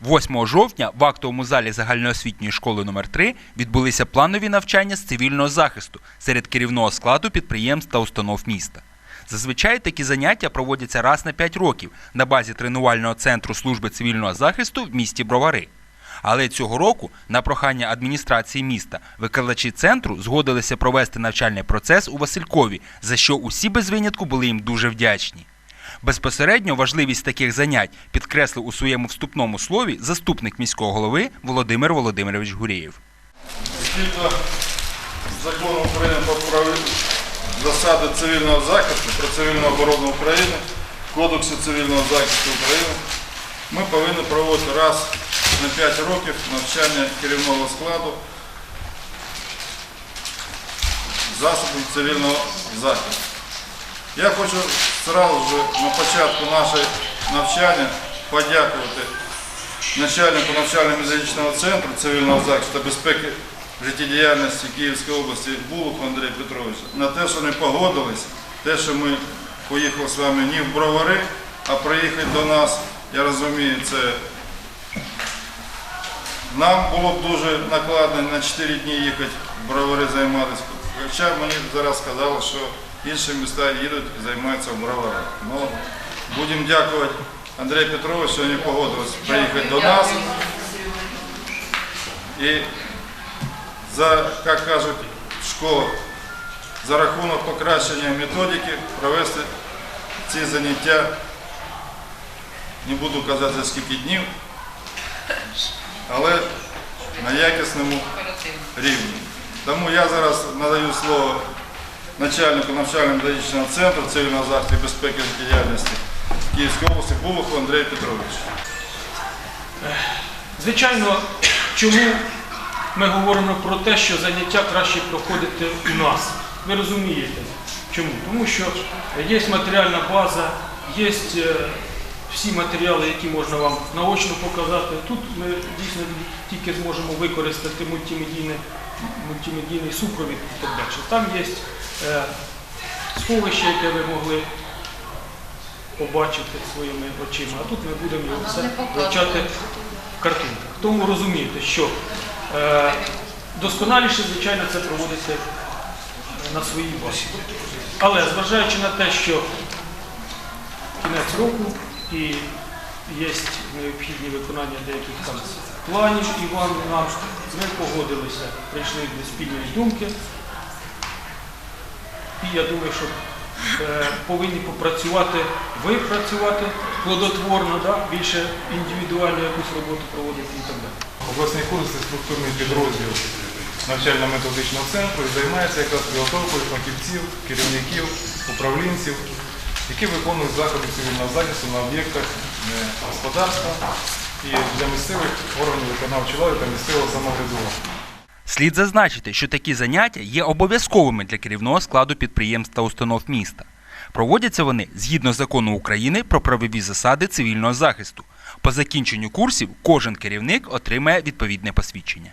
8 жовтня в актовому залі загальноосвітньої школи номер 3 відбулися планові навчання з цивільного захисту серед керівного складу підприємств та установ міста. Зазвичай такі заняття проводяться раз на 5 років на базі тренувального центру служби цивільного захисту в місті Бровари. Але цього року, на прохання адміністрації міста, викладачі центру згодилися провести навчальний процес у Василькові, за що усі без винятку були їм дуже вдячні. Безпосередньо важливість таких занять підкреслив у своєму вступному слові заступник міського голови Володимир Володимирович Гурєєв. Згідно закону України про засади цивільного захисту, про цивільну оборону України, Кодексу цивільного захисту України, ми повинні проводити раз на 5 років навчання керівного складу засобів цивільного захисту. Я хочу одразу ж на початку нашого навчання подякувати начальнику навчально-методичного центру цивільного захисту та безпеки життєдіяльності Київської області Булуху Андрія Петровича на те, що не погодились, те, що ми поїхали з вами не в Бровари, а приїхати до нас, я розумію, це нам було б дуже накладно на 4 дні їхати в Бровари займатися. Хоча мені зараз сказали, що інші міста їдуть і займаються Броварах. Ну, будемо дякувати Андрію Петровичу, що вони погодились приїхати до нас. І за, як кажуть в школах, за рахунок покращення методики провести ці заняття, не буду казати за скільки днів, але на якісному рівні. Тому я зараз надаю слово начальнику навчально-методичного центру цивільного захисту і безпеки життєдіяльності Київської області Булуху Андрію Петровичу. Звичайно, чому ми говоримо про те, що заняття краще проходити у нас? Ви розумієте, чому? Тому що є матеріальна база, є е, всі матеріали, які можна вам наочно показати. Тут ми дійсно тільки зможемо використати мультимедійне, мультимедійний супровід і так далі. Там є е, сховище, яке ви могли побачити своїми очима, а тут ми будемо його все вивчати в картинках. Тому розумієте, що е, досконаліше, звичайно, це проводиться на своїй базі. Але зважаючи на те, що кінець року і є необхідні виконання деяких там планів і вам і нам, ми погодилися, прийшли до спільної думки. І я думаю, що е, повинні попрацювати, ви працювати плодотворно, да? більше індивідуальну якусь роботу проводити і так далі. Обласний курс це структурний підрозділ навчально-методичного центру і займається якраз підготовкою фахівців, керівників, управлінців, які виконують заходи цивільного захисту на об'єктах е, господарства і для місцевих органів виконавчої влади та місцевого самоврядування. Слід зазначити, що такі заняття є обов'язковими для керівного складу підприємств та установ міста. Проводяться вони згідно закону України про правові засади цивільного захисту. По закінченню курсів кожен керівник отримає відповідне посвідчення.